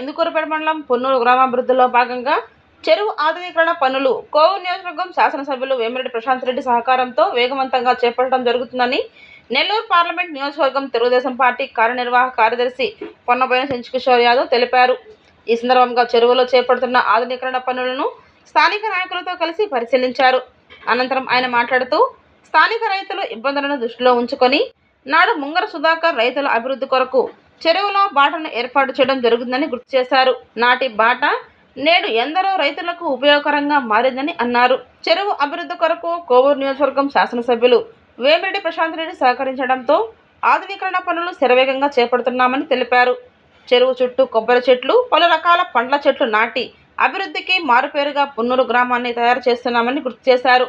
ఇందుకూరుపేట మండలం పొన్నూరు గ్రామాభివృద్ధిలో భాగంగా చెరువు ఆధునీకరణ పనులు కోవూరు నియోజకవర్గం శాసనసభ్యులు వేమిరెడ్డి ప్రశాంత్ రెడ్డి సహకారంతో వేగవంతంగా చేపట్టడం జరుగుతుందని నెల్లూరు పార్లమెంట్ నియోజకవర్గం తెలుగుదేశం పార్టీ కార్యనిర్వాహక కార్యదర్శి పొన్నబోయిన శంచుకిషోర్ యాదవ్ తెలిపారు. ఈ సందర్భంగా చెరువులో చేపడుతున్న ఆధునీకరణ పనులను స్థానిక నాయకులతో కలిసి పరిశీలించారు. అనంతరం ఆయన మాట్లాడుతూ స్థానిక రైతులు ఇబ్బందులను దృష్టిలో ఉంచుకొని నాడు ముంగర సుధాకర్ రైతుల అభివృద్ధి కొరకు చెరువులో బాటను ఏర్పాటు చేయడం జరుగుతుందని గుర్తు చేశారు. నాటి బాట నేడు ఎందరో రైతులకు ఉపయోగకరంగా మారిందని అన్నారు. చెరువు అభివృద్ధి కొరకు కోవూరు నియోజకవర్గం శాసనసభ్యులు వేమిరెడ్డి ప్రశాంత్ రెడ్డి సహకరించడంతో ఆధునీకరణ పనులు శరవేగంగా చేపడుతున్నామని తెలిపారు. చెరువు చుట్టూ కొబ్బరి చెట్లు పలు రకాల పండ్ల చెట్లు నాటి అభివృద్ధికి మారుపేరుగా పున్నూరు గ్రామాన్ని తయారు చేస్తున్నామని గుర్తు చేశారు.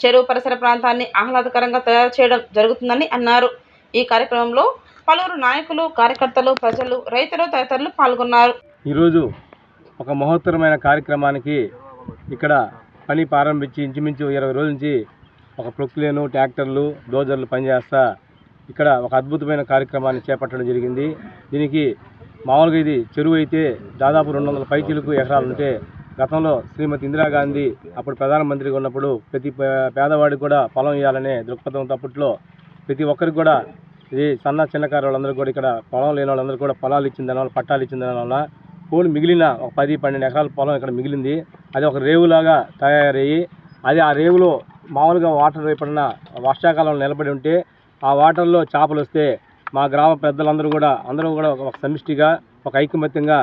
చెరువు పరిసర ప్రాంతాన్ని ఆహ్లాదకరంగా తయారు చేయడం జరుగుతుందని అన్నారు. ఈ కార్యక్రమంలో పలువురు నాయకులు కార్యకర్తలు ప్రజలు రైతులు తదితరులు పాల్గొన్నారు. ఈరోజు ఒక మహోత్తరమైన కార్యక్రమానికి ఇక్కడ పని ప్రారంభించి ఇంచుమించు ఇరవై రోజుల నుంచి ఒక ప్రొక్లేను ట్రాక్టర్లు డోజర్లు పనిచేస్తా ఇక్కడ ఒక అద్భుతమైన కార్యక్రమాన్ని చేపట్టడం జరిగింది. దీనికి మామూలుగా ఇది చెరువు అయితే దాదాపు రెండు వందల పైచీలకు ఎకరాలు ఉంటే గతంలో శ్రీమతి ఇందిరాగాంధీ అప్పుడు ప్రధానమంత్రిగా ఉన్నప్పుడు ప్రతి పేదవాడికి కూడా పొలం ఇవ్వాలనే దృక్పథంతో అప్పట్లో ప్రతి ఒక్కరికి కూడా ఇది సన్న చిన్నకారు వాళ్ళందరూ కూడా ఇక్కడ పొలం లేని వాళ్ళందరూ కూడా పొలాలు ఇచ్చిన దానివల్ల పట్టాలు ఇచ్చిన దానివల్ల పూలు మిగిలిన ఒక పది పన్నెండు ఎకరాల పొలం ఇక్కడ మిగిలింది. అది ఒక రేవులాగా తయారయ్యి అది ఆ రేవులో మామూలుగా వాటర్ ఎప్పుడన్నా వర్షాకాలంలో నిలబడి ఉంటే ఆ వాటర్లో చేపలు వస్తే మా గ్రామ పెద్దలందరూ కూడా అందరూ కూడా ఒక సమిష్టిగా ఒక ఐకమత్యంగా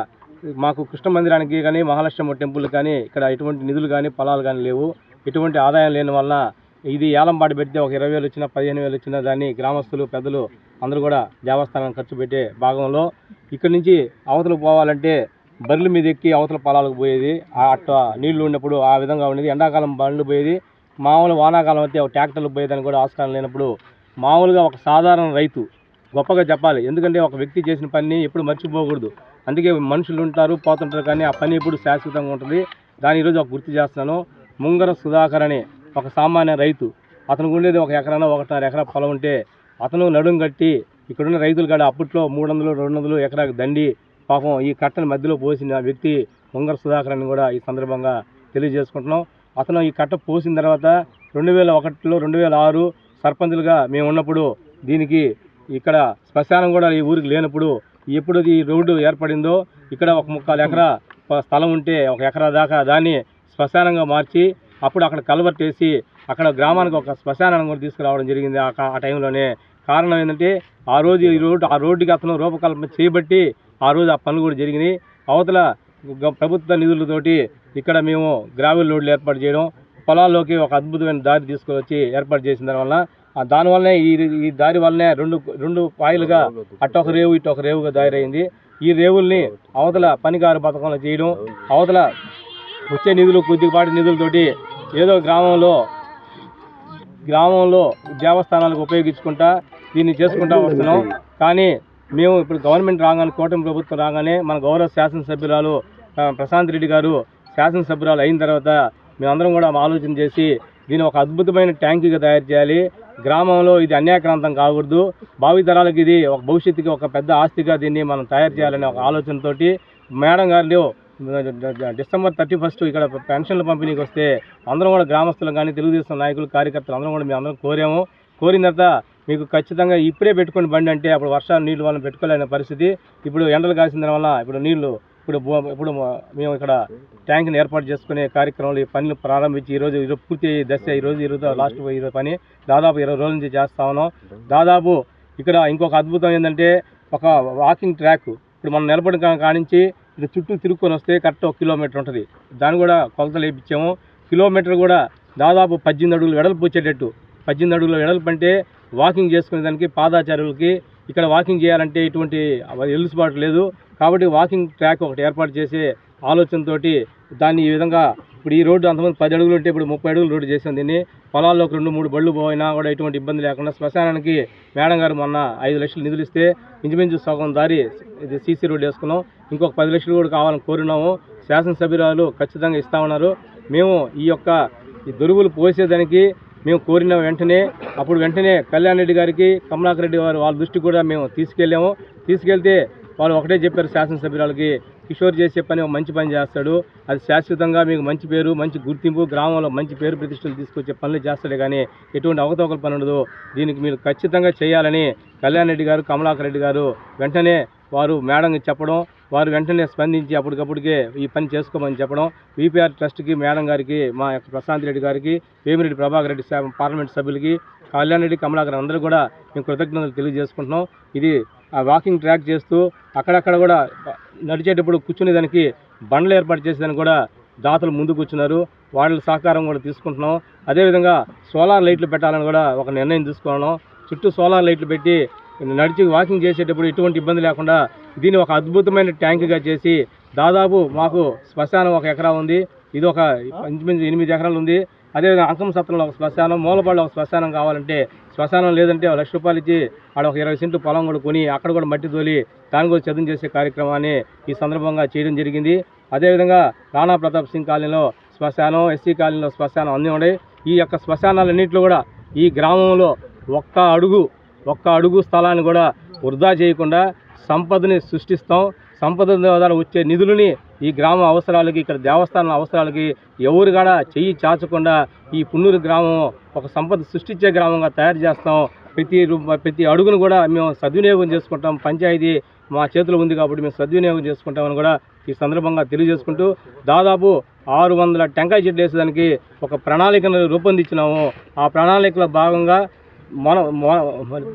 మాకు కృష్ణ మందిరానికి కానీ మహాలక్ష్మి టెంపుల్ కానీ ఇక్కడ ఎటువంటి నిధులు కానీ పొలాలు కానీ లేవు. ఎటువంటి ఆదాయం లేని వలన ఇది ఏలంపాటు పెడితే ఒక ఇరవై వేలు వచ్చినా పదిహేను వేలు వచ్చినా దాన్ని గ్రామస్తులు పెద్దలు అందరూ కూడా దేవస్థానం ఖర్చు పెట్టే భాగంలో ఇక్కడి నుంచి అవతలకు పోవాలంటే బర్రెల మీద ఎక్కి అవతల పొలాలకు పోయేది. అట్ట నీళ్ళు ఉన్నప్పుడు ఆ విధంగా ఉండేది. ఎండాకాలం బండ్లు పోయేది. మామూలు వానాకాలం అయితే ఒక ట్రాక్టర్లు పోయేదానికి కూడా ఆస్కారం లేనప్పుడు మామూలుగా ఒక సాధారణ రైతు గొప్పగా చెప్పాలి. ఎందుకంటే ఒక వ్యక్తి చేసిన పని ఎప్పుడు మర్చిపోకూడదు. అందుకే మనుషులు ఉంటారు పోతుంటారు కానీ ఆ పని ఎప్పుడు శాశ్వతంగా ఉంటుంది. దాని ఈరోజు ఒక గుర్తు చేస్తున్నాను. ముంగర సుధాకర్ అనే ఒక సామాన్య రైతు. అతనికి ఉండేది ఒక ఎకరాన ఒకటిన్నర ఎకరా పొలం ఉంటే అతను నడుం కట్టి ఇక్కడున్న రైతులు కాడ అప్పట్లో మూడు వందలు రెండు వందలు ఎకరాకు దండి పాపం ఈ కట్టను మధ్యలో పోసిన వ్యక్తి ముంగర సుధాకర్ అని కూడా ఈ సందర్భంగా తెలియజేసుకుంటున్నాం. అతను ఈ కట్ట పోసిన తర్వాత రెండు వేల ఒకటిలో రెండు వేల ఆరు సర్పంచులుగా మేము ఉన్నప్పుడు దీనికి ఇక్కడ శ్మశానం కూడా ఈ ఊరికి లేనప్పుడు ఎప్పుడు ఈ రోడ్డు ఏర్పడిందో ఇక్కడ ఒక ముక్కాలు ఎకరా స్థలం ఉంటే ఒక ఎకరా దాకా దాన్ని శ్మశానంగా మార్చి అప్పుడు అక్కడ కల్వర్ట్ వేసి అక్కడ గ్రామానికి ఒక శ్మశానాన్ని కూడా తీసుకురావడం జరిగింది ఆ టైంలోనే. కారణం ఏంటంటే ఆ రోజు ఈ రోడ్డు ఆ రోడ్డుకి అతను రూపకల్పన చేయబట్టి ఆ రోజు ఆ పనులు కూడా జరిగినాయి. అవతల గ- ప్రభుత్వ నిధులతోటి ఇక్కడ మేము గ్రావెల్ రోడ్లు ఏర్పాటు చేయడం పొలాల్లోకి ఒక అద్భుతమైన దారి తీసుకొచ్చి ఏర్పాటు చేసిన దానివల్ల ఆ దానివల్లనే ఈ ఈ దారి వల్లనే రెండు రెండు పాయలుగా అటు ఒక రేవు ఇటు ఒక రేవుగా తయారైంది. ఈ రేవుల్ని అవతల పనికారు పథకంలో చేయడం అవతల వచ్చే నిధులు కొద్దిపాటి నిధులతోటి ఏదో గ్రామంలో గ్రామంలో దేవస్థానాలకు ఉపయోగించుకుంటా దీన్ని చేసుకుంటా వస్తున్నాం. కానీ మేము ఇప్పుడు గవర్నమెంట్ రాగానే కూటమి ప్రభుత్వం రాగానే మన గౌరవ శాసనసభ్యురాలు ప్రశాంత్ రెడ్డి గారు శాసనసభ్యురాలు అయిన తర్వాత మేమందరం కూడా ఆలోచన చేసి దీన్ని ఒక అద్భుతమైన ట్యాంకీగా తయారు చేయాలి. గ్రామంలో ఇది అన్యాక్రాంతం కాకూడదు. భావితరాలకు ఇది ఒక భవిష్యత్తుకి ఒక పెద్ద ఆస్తిగా దీన్ని మనం తయారు చేయాలనే ఒక ఆలోచనతోటి మేడం గారు డిసెంబర్ థర్టీ ఫస్ట్ ఇక్కడ పెన్షన్ల పంపిణీకి వస్తే అందరం కూడా గ్రామస్తులు కానీ తెలుగుదేశం నాయకులు కార్యకర్తలు అందరం కూడా మేము అందరం కోరాము. కోరిన తర్వాత మీకు ఖచ్చితంగా ఇప్పుడే పెట్టుకుని బండి అంటే అప్పుడు వర్షాలు నీళ్ళు వల్ల పెట్టుకోలేని పరిస్థితి. ఇప్పుడు ఎండలు కాసిన దానివల్ల ఇప్పుడు నీళ్ళు ఇప్పుడు ఇప్పుడు మేము ఇక్కడ ట్యాంక్ని ఏర్పాటు చేసుకునే కార్యక్రమంలో ఈ పనులు ప్రారంభించి ఈరోజు ఈరోజు పూర్తి అయ్యే దశ ఈరోజు ఈరోజు లాస్ట్ ఈరోజు పని. దాదాపు ఇరవై రోజుల నుంచి చేస్తా ఉన్నాం. దాదాపు ఇక్కడ ఇంకొక అద్భుతం ఏంటంటే ఒక వాకింగ్ ట్రాక్. ఇప్పుడు మనం నిలబడి కానించి ఇటు చుట్టూ తిరుక్కొని వస్తే కరెక్ట్ ఒక కిలోమీటర్ ఉంటుంది. దాన్ని కూడా కొలతలు వేయించాము. కిలోమీటర్ కూడా దాదాపు పద్దెనిమిది అడుగులు వెడల్పు వచ్చేటట్టు. పద్దెనిమిది అడుగుల వెడల్పు అంటే వాకింగ్ చేసుకునే దానికి పాదాచారులకి ఇక్కడ వాకింగ్ చేయాలంటే ఇటువంటి ఎలుసుబాటు లేదు. కాబట్టి వాకింగ్ ట్రాక్ ఒకటి ఏర్పాటు చేసే ఆలోచనతోటి దాన్ని ఈ విధంగా ఇప్పుడు ఈ రోడ్డు అంతమంది పది అడుగులు ఉంటే ఇప్పుడు ముప్పై అడుగులు రోడ్డు చేసాం దీన్ని. పొలాల్లోకి రెండు మూడు బళ్ళు పోయినా కూడా ఎటువంటి ఇబ్బంది లేకుండా శ్మశానానికి మేడం గారు మొన్న ఐదు లక్షలు నిధులు ఇస్తే ఇంచుమించు సగం దారి ఇది సీసీ రోడ్డు వేసుకున్నాం. ఇంకొక పది లక్షలు కూడా కావాలని కోరినాము శాసనసభ్యురాలు ఖచ్చితంగా ఇస్తా ఉన్నారు. మేము ఈ యొక్క ఈ దొరువులు పోసేదానికి మేము కోరిన వెంటనే అప్పుడు వెంటనే కళ్యాణ్ రెడ్డి గారికి కమలాకర్ రెడ్డి గారు వాళ్ళ దృష్టి కూడా మేము తీసుకెళ్ళాము. తీసుకెళ్తే వాళ్ళు ఒకటే చెప్పారు శాసనసభ్యురాలకి కిషోర్ చేసే పని ఒక మంచి పని చేస్తాడు. అది శాశ్వతంగా మీకు మంచి పేరు మంచి గుర్తింపు గ్రామంలో మంచి పేరు ప్రతిష్టలు తీసుకొచ్చే పనులు చేస్తాడే కానీ ఎటువంటి అవకతవకల పని ఉండదు. దీనికి మీరు ఖచ్చితంగా చేయాలని కళ్యాణ్ రెడ్డి గారు కమలాకర్ రెడ్డి గారు వెంటనే వారు మేడంకి చెప్పడం వారు వెంటనే స్పందించి అప్పటికప్పటికే ఈ పని చేసుకోమని చెప్పడం విపిఆర్ ట్రస్ట్కి మేడం గారికి మా యొక్క ప్రశాంత్ రెడ్డి గారికి వేమిరెడ్డి ప్రభాకర్ రెడ్డి పార్లమెంట్ సభ్యులకి కళ్యాణ్ రెడ్డి కమలాకర్ అందరూ కూడా మేము కృతజ్ఞతలు తెలియజేసుకుంటున్నాం. ఇది వాకింగ్ ట్రాక్ చేస్తూ అక్కడక్కడ కూడా నడిచేటప్పుడు కూర్చునే దానికి బండ్లు ఏర్పాటు చేసేదానికి కూడా దాతలు ముందు కూర్చున్నారు వాళ్ళ సహకారం కూడా తీసుకుంటున్నాం. అదేవిధంగా సోలార్ లైట్లు పెట్టాలని కూడా ఒక నిర్ణయం తీసుకున్నాం చుట్టూ సోలార్ లైట్లు పెట్టి నడిచి వాకింగ్ చేసేటప్పుడు ఎటువంటి ఇబ్బంది లేకుండా దీన్ని ఒక అద్భుతమైన ట్యాంక్గా చేసి దాదాపు మాకు శ్మశానం ఒక ఎకరా ఉంది. ఇది ఒక ఇంచుమించు ఎనిమిది ఎకరాలు ఉంది. అదేవిధంగా అంకం సత్రంలో ఒక శ్మశానం మూలపాడులో ఒక శ్మశానం కావాలంటే శ్మశానం లేదంటే లక్ష రూపాయలు ఇచ్చి ఆడ ఒక ఇరవై సెంట్లు పొలం కూడా కొని అక్కడ కూడా మట్టి తోలి దాని కూడా చదువు చేసే కార్యక్రమాన్ని ఈ సందర్భంగా చేయడం జరిగింది. అదేవిధంగా రాణా ప్రతాప్ సింగ్ కాలనీలో శ్మశానం ఎస్సీ కాలనీలో శ్మశానం అన్నీ ఉన్నాయి. ఈ యొక్క శ్మశానాలన్నింటిలో కూడా ఈ గ్రామంలో ఒక్క అడుగు ఒక్క అడుగు స్థలాన్ని కూడా వృధా చేయకుండా సంపదని సృష్టిస్తాం. సంపద ద్వారా వచ్చే నిధులని ఈ గ్రామ అవసరాలకి ఇక్కడ దేవస్థానం అవసరాలకి ఎవరు కూడా చెయ్యి చాచకుండా ఈ పున్నూరు గ్రామం ఒక సంపద సృష్టించే గ్రామంగా తయారు చేస్తాం. ప్రతి ప్రతి అడుగును కూడా మేము సద్వినియోగం చేసుకుంటాం. పంచాయతీ మా చేతిలో ఉంది కాబట్టి మేము సద్వినియోగం చేసుకుంటామని కూడా ఈ సందర్భంగా తెలియజేసుకుంటూ దాదాపు ఆరు వందల టెంకాయ చెట్లు వేసేదానికి ఒక ప్రణాళికను రూపొందించినాము. ఆ ప్రణాళికలో భాగంగా మన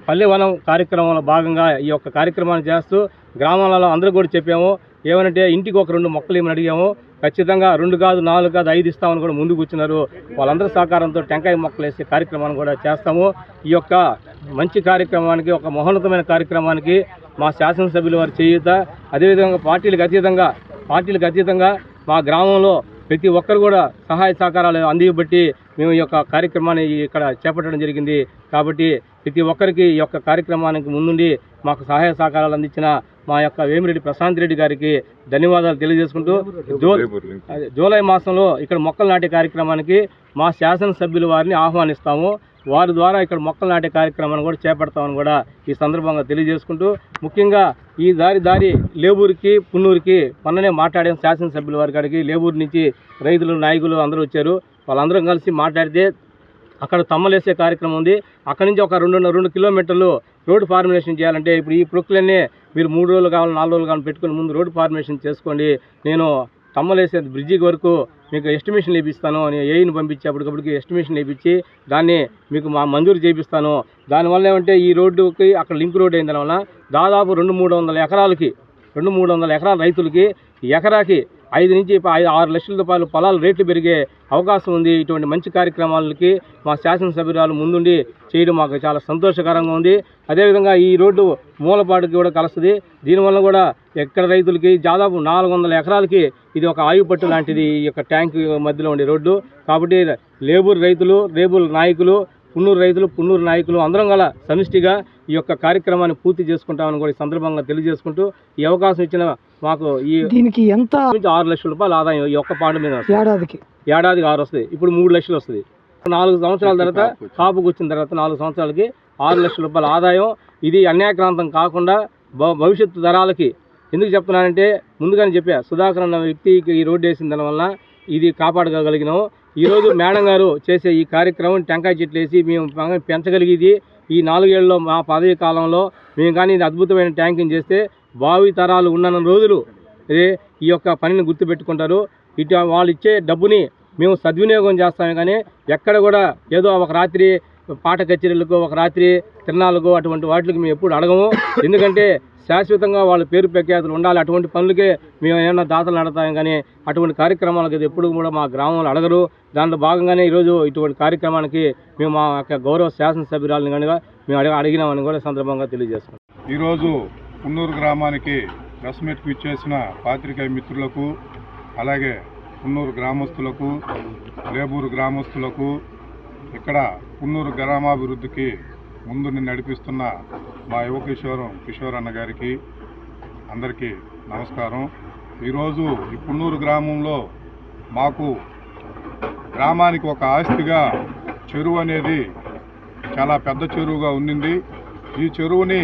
పల్లెవనం కార్యక్రమంలో భాగంగా ఈ యొక్క కార్యక్రమాన్ని చేస్తూ గ్రామాలలో అందరూ కూడా చెప్పాము. ఏమనంటే ఇంటికి ఒక రెండు మొక్కలు ఏమని అడిగాము. ఖచ్చితంగా రెండు కాదు నాలుగు కాదు ఐదు ఇస్తామని కూడా ముందుకు వచ్చినారు వాళ్ళందరి సహకారంతో టెంకాయ మొక్కలు వేసే కార్యక్రమాన్ని కూడా చేస్తాము. ఈ యొక్క మంచి కార్యక్రమానికి ఒక మహోన్నతమైన కార్యక్రమానికి మా శాసనసభ్యులు వారి చేయూత. అదేవిధంగా పార్టీలకు అతీతంగా పార్టీలకు అతీతంగా మా గ్రామంలో ప్రతి ఒక్కరు కూడా సహాయ సహకారాలు అందియబట్టి మేము ఈ యొక్క కార్యక్రమాన్ని ఇక్కడ చేపట్టడం జరిగింది. కాబట్టి ప్రతి ఒక్కరికి ఈ యొక్క కార్యక్రమానికి ముందుండి మాకు సహాయ సహకారాలు అందించిన మా యొక్క వేమిరెడ్డి ప్రశాంత్ రెడ్డి గారికి ధన్యవాదాలు తెలియజేసుకుంటూ జూలై మాసంలో ఇక్కడ మొక్కలు నాటే కార్యక్రమానికి మా శాసనసభ్యులు వారిని ఆహ్వానిస్తాము. వారి ద్వారా ఇక్కడ మొక్కలు నాటే కార్యక్రమాన్ని కూడా చేపడతామని కూడా ఈ సందర్భంగా తెలియజేసుకుంటూ ముఖ్యంగా ఈ దారి దారి లేబూరుకి పున్నూరుకి మొన్ననే మాట్లాడాం శాసనసభ్యుల వారి కాడికి. లేబూరు నుంచి రైతులు నాయకులు అందరూ వచ్చారు. వాళ్ళందరం కలిసి మాట్లాడితే అక్కడ తమ్మలేసే కార్యక్రమం ఉంది. అక్కడి నుంచి ఒక రెండున్న రెండు కిలోమీటర్లు రోడ్డు ఫార్మినేషన్ చేయాలంటే ఇప్పుడు ఈ ప్రొక్కులన్నీ మీరు మూడు రోజులు కావాలి నాలుగు రోజులు కావాలి పెట్టుకుని ముందు రోడ్డు ఫార్మినేషన్ చేసుకోండి. నేను తమ్మలేసే బ్రిడ్జికి వరకు మీకు ఎస్టిమేషన్ ఇప్పిస్తాను అని ఏఈని పంపించి అప్పటికప్పటికి ఎస్టిమేషన్ ఇప్పించి దాన్ని మీకు మా మంజూరు చేపిస్తాను. దానివల్ల ఏమంటే ఈ రోడ్డుకి అక్కడ లింక్ రోడ్ అయిన దానివల్ల దాదాపు రెండు మూడు వందల ఎకరాలకి రెండు మూడు వందల ఎకరాల రైతులకి ఎకరాకి ఐదు నుంచి ఐదు ఆరు లక్షల రూపాయలు పొలాల రేట్లు పెరిగే అవకాశం ఉంది. ఇటువంటి మంచి కార్యక్రమాలకి మా శాసనసభ్యురాలు ముందుండి చేయడం మాకు చాలా సంతోషకరంగా ఉంది. అదేవిధంగా ఈ రోడ్డు మూలపాటుకి కూడా కలుస్తుంది. దీనివల్ల కూడా ఎక్కడ రైతులకి దాదాపు నాలుగు వందల ఎకరాలకి ఇది ఒక ఆయుపట్టు లాంటిది ఈ యొక్క ట్యాంక్ మధ్యలో ఉండే రోడ్డు. కాబట్టి లేబర్ రైతులు లేబుల్ నాయకులు పున్నూరు రైతులు పున్నూరు నాయకులు అందరం గల సమిష్టిగా ఈ యొక్క కార్యక్రమాన్ని పూర్తి చేసుకుంటామని కూడా ఈ సందర్భంగా తెలియజేసుకుంటూ ఈ అవకాశం ఇచ్చిన మాకు ఈ దీనికి ఎంత నుంచి ఆరు లక్షల రూపాయలు ఆదాయం ఈ ఒక్క పాట మీద. ఏడాదికి? ఏడాదికి ఆరు వస్తుంది. ఇప్పుడు మూడు లక్షలు వస్తుంది. నాలుగు సంవత్సరాల తర్వాత కాపుకు వచ్చిన తర్వాత నాలుగు సంవత్సరాలకి ఆరు లక్షల రూపాయల ఆదాయం. ఇది అన్యాక్రాంతం కాకుండా భవిష్యత్తు తరాలకి ఎందుకు చెప్తున్నానంటే ముందుగానే చెప్పా సుధాకర్ అన్న వ్యక్తికి ఈ రోడ్డు వేసిన దానివల్ల ఇది కాపాడగలిగినాం ఈరోజు మేడం గారు చేసే ఈ కార్యక్రమం టెంకాయ చెట్లు వేసి మేము పెంచగలిగేది. ఈ నాలుగేళ్ళలో మా పదవి కాలంలో మేము కానీ ఇది అద్భుతమైన ట్యాంకింగ్ చేస్తే భావి తరాలు ఉన్న రోజులు ఈ యొక్క పనిని గుర్తుపెట్టుకుంటారు. ఇటు వాళ్ళు ఇచ్చే డబ్బుని మేము సద్వినియోగం చేస్తామే కానీ ఎక్కడ కూడా ఏదో ఒక రాత్రి పాట కచేరీలకు ఒక రాత్రి తిరణాలకు అటువంటి వాటికి మేము ఎప్పుడు అడగము. ఎందుకంటే శాశ్వతంగా వాళ్ళ పేరు ప్రఖ్యాతులు ఉండాలి. అటువంటి పనులకే మేము ఏమైనా దాతలు నడతాం కానీ అటువంటి కార్యక్రమాలకు ఎప్పుడు కూడా మా గ్రామంలో అడగరు. దాంట్లో భాగంగానే ఈరోజు ఇటువంటి కార్యక్రమానికి మేము మా యొక్క గౌరవ శాసనసభ్యురాలని కనుక మేము అడిగి అడిగినామని కూడా సందర్భంగా తెలియజేస్తున్నాం. ఈరోజు పున్నూరు గ్రామానికి ప్రెస్ మీట్కు ఇచ్చేసిన పాత్రికేయ మిత్రులకు అలాగే పున్నూరు గ్రామస్తులకు లేబూరు గ్రామస్తులకు ఇక్కడ పున్నూరు గ్రామాభివృద్ధికి ముందుని నడిపిస్తున్న మా యువ కిషోరం కిషోర్ అన్న గారికి అందరికీ నమస్కారం. ఈరోజు ఈ పున్నూరు గ్రామంలో మాకు గ్రామానికి ఒక ఆస్తిగా చెరువు అనేది చాలా పెద్ద చెరువుగా ఉండింది ఈ చెరువుని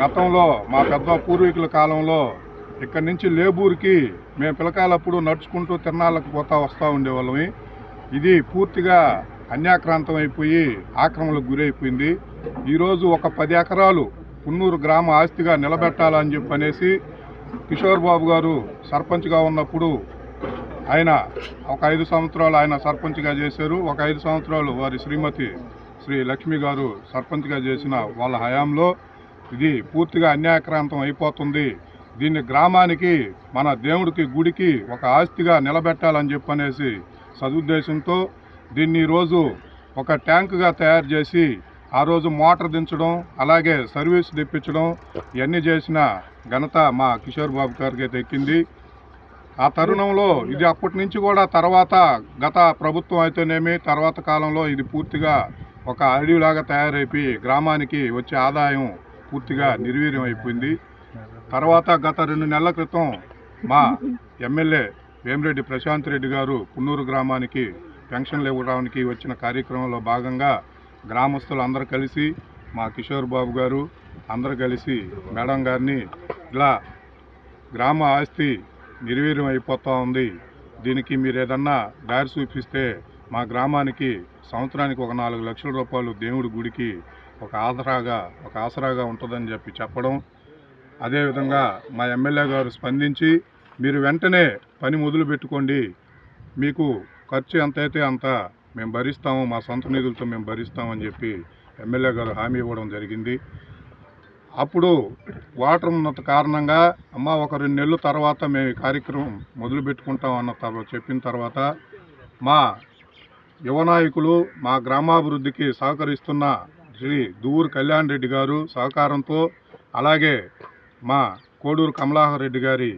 గతంలో మా పెద్ద పూర్వీకుల కాలంలో ఇక్కడి నుంచి లేబూర్కి మేము పిలకాయలప్పుడు నడుచుకుంటూ తిరణాలకు పోతా వస్తూ ఉండేవాళ్ళమి. ఇది పూర్తిగా అన్యాక్రాంతం అయిపోయి ఆక్రమణకు గురైపోయింది. ఈరోజు ఒక పది ఎకరాలు పున్నూరు గ్రామ ఆస్తిగా నిలబెట్టాలని చెప్పనేసి కిషోర్ బాబు గారు సర్పంచ్గా ఉన్నప్పుడు ఆయన ఒక ఐదు సంవత్సరాలు ఆయన సర్పంచ్గా చేశారు. ఒక ఐదు సంవత్సరాలు వారి శ్రీమతి శ్రీ లక్ష్మి గారు సర్పంచ్గా చేసిన వాళ్ళ హయాంలో ఇది పూర్తిగా అన్యాయక్రాంతం అయిపోతుంది. దీన్ని గ్రామానికి మన దేవుడికి గుడికి ఒక ఆస్తిగా నిలబెట్టాలని చెప్పనేసి సదుద్దేశంతో దీన్ని ఈరోజు ఒక ట్యాంకుగా తయారు చేసి ఆ రోజు మోటార్ దించడం అలాగే సర్వీస్ తెప్పించడం ఇవన్నీ చేసిన ఘనత మా కిషోర్ బాబు గారికి అయితే ఎక్కింది. ఆ తరుణంలో ఇది అప్పటి నుంచి కూడా తర్వాత గత ప్రభుత్వం అయితేనేమి తర్వాత కాలంలో ఇది పూర్తిగా ఒక అడవిలాగా తయారైపోయి గ్రామానికి వచ్చే ఆదాయం పూర్తిగా నిర్వీర్యం అయిపోయింది. తర్వాత గత రెండు నెలల క్రితం మా ఎమ్మెల్యే వేమిరెడ్డి ప్రశాంత్ రెడ్డి గారు పున్నూరు గ్రామానికి పెన్షన్లు ఇవ్వడానికి వచ్చిన కార్యక్రమంలో భాగంగా గ్రామస్తులు అందరూ కలిసి మా కిషోర్ బాబు గారు అందరూ కలిసి మేడం గారిని ఇలా గ్రామ ఆస్తి నిర్వీర్యం అయిపోతూ ఉంది. దీనికి మీరు ఏదన్నా దారి చూపిస్తే మా గ్రామానికి సంవత్సరానికి ఒక నాలుగు లక్షల రూపాయలు దేవుడి గుడికి ఒక ఆసరాగా ఒక ఆసరాగా ఉంటుందని చెప్పి చెప్పడం. అదేవిధంగా మా ఎమ్మెల్యే గారు స్పందించి మీరు వెంటనే పని మొదలు పెట్టుకోండి మీకు ఖర్చు ఎంత అయితే అంత మేము భరిస్తాము మా సొంత నిధులతో మేము భరిస్తామని చెప్పి ఎమ్మెల్యే గారు హామీ ఇవ్వడం జరిగింది. అప్పుడు వాటర్ ఉన్నంత కారణంగా అమ్మ ఒక రెండు నెలల తర్వాత మేము ఈ కార్యక్రమం మొదలు పెట్టుకుంటాం అన్న తర్వాత చెప్పిన తర్వాత మా యువ నాయకులు మా గ్రామాభివృద్ధికి సహకరిస్తున్న శ్రీ దువ్వూరు కళ్యాణ్ రెడ్డి గారు సహకారంతో అలాగే మా కోడూరు కమలాహర్ రెడ్డి గారి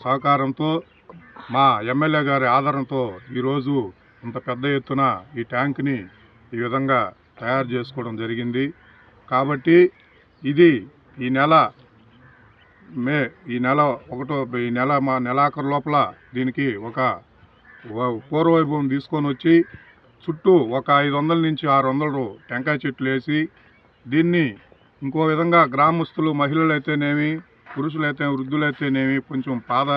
సహకారంతో మా ఎమ్మెల్యే గారి ఆదరణతో ఈరోజు ఇంత పెద్ద ఎత్తున ఈ ట్యాంక్ని ఈ విధంగా తయారు చేసుకోవడం జరిగింది. కాబట్టి ఇది ఈ నెల మే ఈ నెల ఒకటో ఈ నెల మా నెలాఖరు లోపల దీనికి ఒక పూర్వవైభవం తీసుకొని వచ్చి చుట్టూ ఒక ఐదు వందల నుంచి ఆరు వందలు టెంకాయ చెట్లు వేసి దీన్ని ఇంకో విధంగా గ్రామస్తులు మహిళలు అయితేనేమి పురుషులైతే వృద్ధులైతేనేమి కొంచెం పాద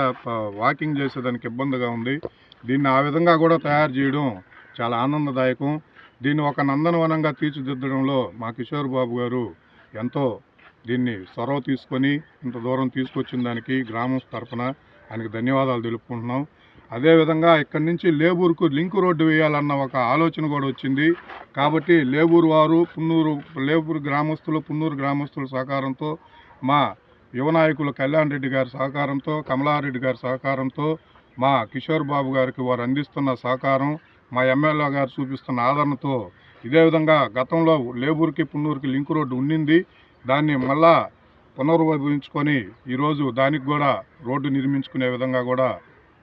వాకింగ్ చేసేదానికి ఇబ్బందిగా ఉంది. దీన్ని ఆ విధంగా కూడా తయారు చేయడం చాలా ఆనందదాయకం. దీన్ని ఒక నందనవనంగా తీర్చిదిద్దడంలో మా కిషోర్ బాబు గారు ఎంతో దీన్ని సొరవ తీసుకొని ఇంత దూరం తీసుకొచ్చిన దానికి గ్రామం తరఫున ఆయనకు ధన్యవాదాలు తెలుపుకుంటున్నాం. అదేవిధంగా ఇక్కడి నుంచి లేబూరుకు లింక్ రోడ్డు వేయాలన్న ఒక ఆలోచన కూడా వచ్చింది. కాబట్టి లేబూరు వారు పున్నూరు లేబూరు గ్రామస్తులు పున్నూరు గ్రామస్తుల సహకారంతో మా యువ నాయకులు కళ్యాణ్ రెడ్డి గారి సహకారంతో కమలారెడ్డి గారి సహకారంతో మా కిషోర్ బాబు గారికి వారు అందిస్తున్న సహకారం మా ఎమ్మెల్యే గారు చూపిస్తున్న ఆదరణతో ఇదే విధంగా గతంలో లేబూర్కి పున్నూరుకి లింక్ రోడ్డు ఉండింది దాన్ని మళ్ళా పునర్వైభవించుకొని ఈరోజు దానికి కూడా రోడ్డు నిర్మించుకునే విధంగా కూడా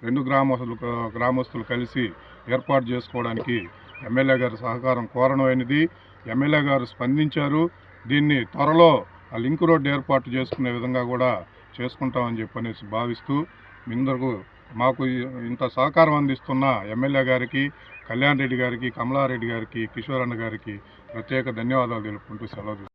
రెండు గ్రామస్తులు గ్రామస్తులు కలిసి ఏర్పాటు చేసుకోవడానికి ఎమ్మెల్యే గారి సహకారం కోరడమైనది ఎమ్మెల్యే గారు స్పందించారు. దీన్ని త్వరలో ఆ లింక్ రోడ్డు ఏర్పాటు చేసుకునే విధంగా కూడా చేసుకుంటామని చెప్పనేసి భావిస్తూ మీ మాకు ఇంత సహకారం అందిస్తున్న ఎమ్మెల్యే గారికి కళ్యాణ్ రెడ్డి గారికి కమలారెడ్డి గారికి కిషోర్ అన్న గారికి ప్రత్యేక ధన్యవాదాలు తెలుపుకుంటూ సెలవు